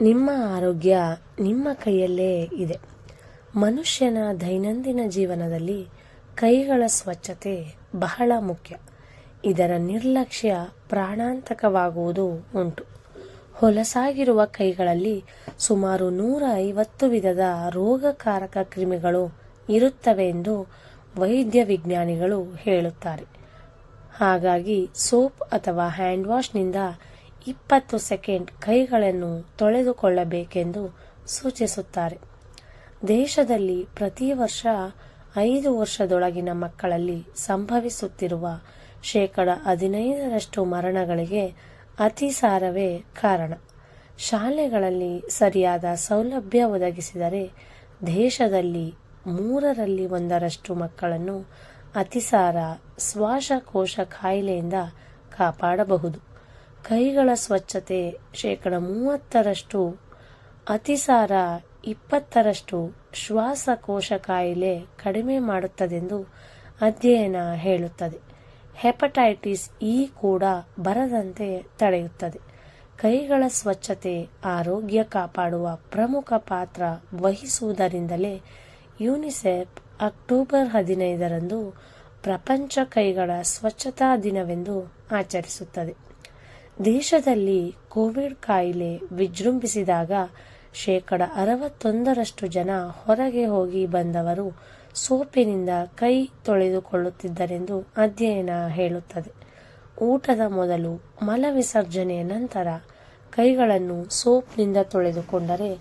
ನಿಮ್ಮ ಆರೋಗ್ಯ ನಿಮ್ಮ ಕೈಯಲ್ಲೇ ಇದೆ. ಮನುಷ್ಯನ ದೈನಂದಿನ ಜೀವನದಲ್ಲಿ ಕೈಗಳ ಸ್ವಚ್ಛತೆ ಬಹಳ ಮುಖ್ಯ. ಇದರ ನಿರ್ಲಕ್ಷ್ಯ ಪ್ರಾಣಾಂತಕವಾಗುವುದು ಉಂಟು. ಹೊಲಸಾಗಿರುವ ಕೈಗಳಲ್ಲಿ ಸುಮಾರು ನೂರ ಐವತ್ತು ವಿಧದ ರೋಗಕಾರಕ ಕ್ರಿಮಿಗಳು ಇರುತ್ತವೆ ಎಂದು ವೈದ್ಯ ವಿಜ್ಞಾನಿಗಳು ಹೇಳುತ್ತಾರೆ. ಹಾಗಾಗಿ ಸೋಪ್ ಅಥವಾ ಹ್ಯಾಂಡ್ ವಾಶ್ನಿಂದ ಇಪ್ಪತ್ತು ಸೆಕೆಂಡ್ ಕೈಗಳನ್ನು ತೊಳೆದುಕೊಳ್ಳಬೇಕೆಂದು ಸೂಚಿಸುತ್ತಾರೆ. ದೇಶದಲ್ಲಿ ಪ್ರತಿ ವರ್ಷ ಐದು ವರ್ಷದೊಳಗಿನ ಮಕ್ಕಳಲ್ಲಿ ಸಂಭವಿಸುತ್ತಿರುವ ಶೇಕಡ ಹದಿನೈದರಷ್ಟು ಮರಣಗಳಿಗೆ ಅತಿಸಾರವೇ ಕಾರಣ. ಶಾಲೆಗಳಲ್ಲಿ ಸರಿಯಾದ ಸೌಲಭ್ಯ ಒದಗಿಸಿದರೆ ದೇಶದಲ್ಲಿ ಮೂರರಲ್ಲಿ ಒಂದರಷ್ಟು ಮಕ್ಕಳನ್ನು ಅತಿಸಾರ ಶ್ವಾಸಕೋಶ ಕಾಯಿಲೆಯಿಂದ ಕಾಪಾಡಬಹುದು. ಕೈಗಳ ಸ್ವಚ್ಛತೆ ಶೇಕಡ ಮೂವತ್ತರಷ್ಟು, ಅತಿಸಾರ ಇಪ್ಪತ್ತರಷ್ಟು ಶ್ವಾಸಕೋಶ ಕಾಯಿಲೆ ಕಡಿಮೆ ಮಾಡುತ್ತದೆಂದು ಅಧ್ಯಯನ ಹೇಳುತ್ತದೆ. ಹೆಪಟೈಟಿಸ್ ಇ ಕೂಡ ಬರದಂತೆ ತಡೆಯುತ್ತದೆ. ಕೈಗಳ ಸ್ವಚ್ಛತೆ ಆರೋಗ್ಯ ಕಾಪಾಡುವ ಪ್ರಮುಖ ಪಾತ್ರ ವಹಿಸುವುದರಿಂದಲೇ ಯುನಿಸೆಫ್ ಅಕ್ಟೋಬರ್ ಹದಿನೈದರಂದು ಪ್ರಪಂಚ ಕೈಗಳ ಸ್ವಚ್ಛತಾ ದಿನವೆಂದು ಆಚರಿಸುತ್ತದೆ. ದೇಶದಲ್ಲಿ ಕೋವಿಡ್ ಕಾಯಿಲೆ ವಿಜೃಂಭಿಸಿದಾಗ ಶೇಕಡ ಅರವತ್ತೊಂದರಷ್ಟು ಜನ ಹೊರಗೆ ಹೋಗಿ ಬಂದವರು ಸೋಪಿನಿಂದ ಕೈ ತೊಳೆದುಕೊಳ್ಳುತ್ತಿದ್ದರೆಂದು ಅಧ್ಯಯನ ಹೇಳುತ್ತದೆ. ಊಟದ ಮೊದಲು ಮಲ ವಿಸರ್ಜನೆಯ ನಂತರ ಕೈಗಳನ್ನು ಸೋಪ್ನಿಂದ ತೊಳೆದುಕೊಂಡರೆ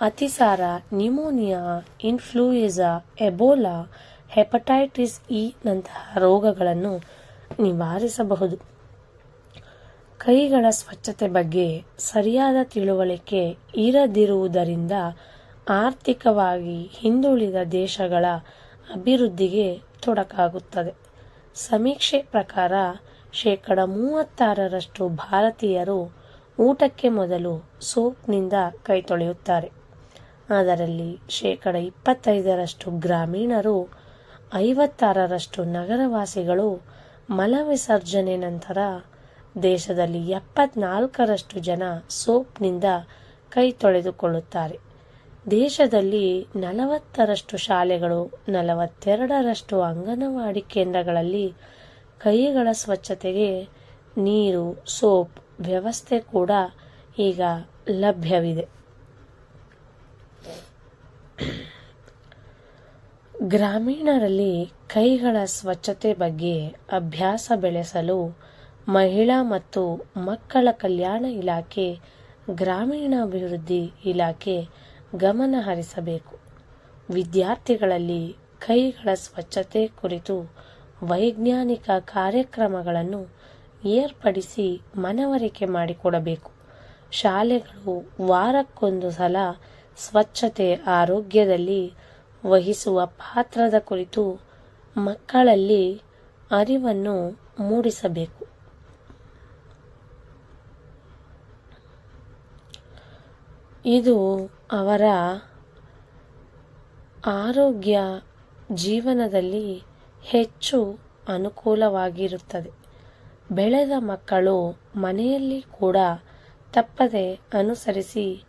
ಅತಿಸಾರ, pneumonia, influenza, Ebola, hepatitis E ನಂತಹ ರೋಗಗಳನ್ನು ನಿವಾರಿಸಬಹುದು. ಕೈಗಳ ಸ್ವಚ್ಛತೆ ಬಗ್ಗೆ ಸರಿಯಾದ ತಿಳುವಳಿಕೆ ಇರದಿರುವುದರಿಂದ ಆರ್ಥಿಕವಾಗಿ ಹಿಂದುಳಿದ ದೇಶಗಳ ಅಭಿವೃದ್ಧಿಗೆ ತೊಡಕಾಗುತ್ತದೆ. ಸಮೀಕ್ಷೆ ಪ್ರಕಾರ, ಶೇಕಡ ಮೂವತ್ತಾರರಷ್ಟು ಭಾರತೀಯರು ಊಟಕ್ಕೆ ಮೊದಲು ಸೋಪ್ನಿಂದ ಕೈ ತೊಳೆಯುತ್ತಾರೆ ಅದರಲ್ಲಿ ಶೇಕಡ ಇಪ್ಪತ್ತೈದರಷ್ಟು ಗ್ರಾಮೀಣರು, ಐವತ್ತಾರರಷ್ಟು ನಗರವಾಸಿಗಳು ಮಲವಿಸರ್ಜನೆ ನಂತರ ದೇಶದಲ್ಲಿ ಎಪ್ಪತ್ನಾಲ್ಕರಷ್ಟು ಜನ ಸೋಪ್ನಿಂದ ಕೈ ತೊಳೆದುಕೊಳ್ಳುತ್ತಾರೆ ದೇಶದಲ್ಲಿ ನಲವತ್ತರಷ್ಟು ಶಾಲೆಗಳು, ನಲವತ್ತೆರಡರಷ್ಟು ಅಂಗನವಾಡಿ ಕೇಂದ್ರಗಳಲ್ಲಿ ಕೈಗಳ ಸ್ವಚ್ಛತೆಗೆ ನೀರು, ಸೋಪ್ ವ್ಯವಸ್ಥೆ ಕೂಡ ಈಗ ಲಭ್ಯವಿದೆ. ಗ್ರಾಮೀಣರಲ್ಲಿ ಕೈಗಳ ಸ್ವಚ್ಛತೆ ಬಗ್ಗೆ ಅಭ್ಯಾಸ ಬೆಳೆಸಲು ಮಹಿಳಾ ಮತ್ತು ಮಕ್ಕಳ ಕಲ್ಯಾಣ ಇಲಾಖೆ, ಗ್ರಾಮೀಣಾಭಿವೃದ್ಧಿ ಇಲಾಖೆ ಗಮನ ಹರಿಸಬೇಕು. ವಿದ್ಯಾರ್ಥಿಗಳಲ್ಲಿ ಕೈಗಳ ಸ್ವಚ್ಛತೆ ಕುರಿತು ವೈಜ್ಞಾನಿಕ ಕಾರ್ಯಕ್ರಮಗಳನ್ನು ಏರ್ಪಡಿಸಿ ಮನವರಿಕೆ ಮಾಡಿಕೊಡಬೇಕು. ಶಾಲೆಗಳು ವಾರಕ್ಕೊಂದು ಸಲ ಸ್ವಚ್ಛತೆ ಆರೋಗ್ಯದಲ್ಲಿ ವಹಿಸುವ ಪಾತ್ರದ ಕುರಿತು ಮಕ್ಕಳಲ್ಲಿ ಅರಿವನ್ನು ಮೂಡಿಸಬೇಕು. ಇದು ಅವರ ಆರೋಗ್ಯ ಜೀವನದಲ್ಲಿ ಹೆಚ್ಚು ಅನುಕೂಲವಾಗಿರುತ್ತದೆ. ಬೆಳೆದ ಮಕ್ಕಳು ಮನೆಯಲ್ಲಿ ಕೂಡ ತಪ್ಪದೆ ಅನುಸರಿಸಿ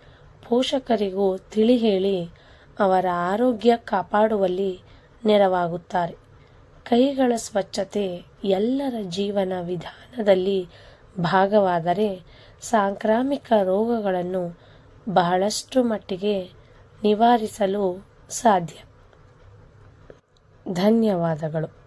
ಪೋಷಕರಿಗೂ ತಿಳಿ ಹೇಳಿ ಅವರ ಆರೋಗ್ಯ ಕಾಪಾಡುವಲ್ಲಿ ನೆರವಾಗುತ್ತಾರೆ. ಕೈಗಳ ಸ್ವಚ್ಛತೆ ಎಲ್ಲರ ಜೀವನ ವಿಧಾನದಲ್ಲಿ ಭಾಗವಾದರೆ ಸಾಂಕ್ರಾಮಿಕ ರೋಗಗಳನ್ನು ಬಹಳಷ್ಟು ಮಟ್ಟಿಗೆ ನಿವಾರಿಸಲು ಸಾಧ್ಯ. ಧನ್ಯವಾದಗಳು.